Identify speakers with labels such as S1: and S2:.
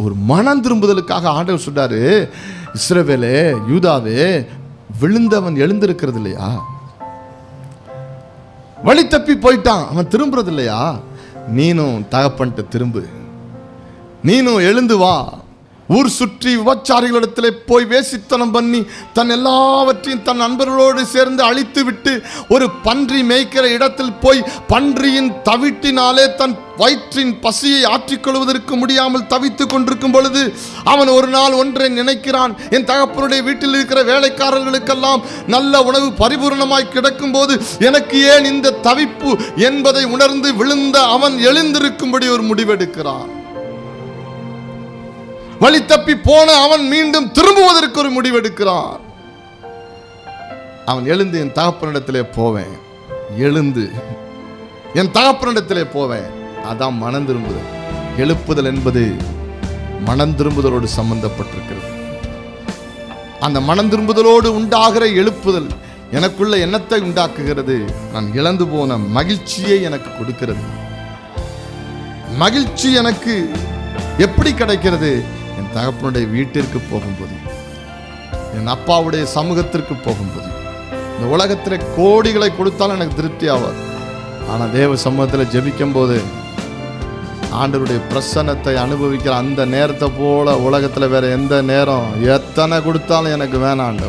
S1: ஒரு மனம் திரும்புதலுக்காக ஆண்டவர் சொல்றாரு இஸ்ரவேலே யூதாவே விழுந்தவன் எழுந்திருக்கிறது இல்லையா? வழி தப்பி போயிட்டான் அவன் திரும்புறது இல்லையா? நீனும் தகப்பன்ட்ட திரும்பு. நீனும் எழுந்து வா. ஊர் சுற்றி விபச்சாரிகளிடத்தில் போய் வேசித்தனம் பண்ணி தன் எல்லாவற்றையும் தன் நண்பர்களோடு சேர்ந்து அழித்து விட்டு ஒரு பன்றி மேய்க்கிற இடத்தில் போய் பன்றியின் தவிட்டினாலே தன் வயிற்றின் பசியை ஆற்றிக்கொள்வதற்கு முடியாமல் தவித்துக் கொண்டிருக்கும் பொழுது அவன் ஒரு நாள் ஒன்றை நினைக்கிறான். என் தகப்பனுடைய வீட்டில் இருக்கிற வேலைக்காரர்களுக்கெல்லாம் நல்ல உணவு பரிபூர்ணமாய் கிடக்கும் போது எனக்கு ஏன் இந்த தவிப்பு என்பதை உணர்ந்து விழுந்த அவன் எழுந்திருக்கும்படி ஒரு முடிவெடுக்கிறான். வழி தப்பி போன அவன் மீண்டும் திரும்புவதற்கு ஒரு முடிவெடுக்கிறான். அவன் எழுந்து என் தகப்பனிடத்திலே போவேன். எழுந்து என் தகப்பனிடத்திலே போவேன். அதான் மனம் திரும்புதல். எழுப்புதல் என்பது மனம் திரும்புதலோடு சம்பந்தப்பட்டிருக்கிறது. அந்த மனம் திரும்புதலோடு உண்டாகிற எழுப்புதல் எனக்குள்ள எண்ணத்தை உண்டாக்குகிறது. நான் இழந்து போன மகிழ்ச்சியை எனக்கு கொடுக்கிறது. மகிழ்ச்சி எனக்கு எப்படி கிடைக்கிறது? என் தகப்பனுடைய வீட்டிற்கு போகும்போது என் அப்பாவுடைய சமூகத்திற்கு போகும்போது இந்த உலகத்தில் கோடிகளை கொடுத்தாலும் எனக்கு திருப்தி ஆகாது ஆனால் தேவ சமூகத்தில் ஜெபிக்கும் போது ஆண்டவருடைய பிரசன்னத்தை அனுபவிக்கிற அந்த நேரத்தை போல உலகத்தில் வேற எந்த நேரம் எத்தனை கொடுத்தாலும் எனக்கு வேணாம்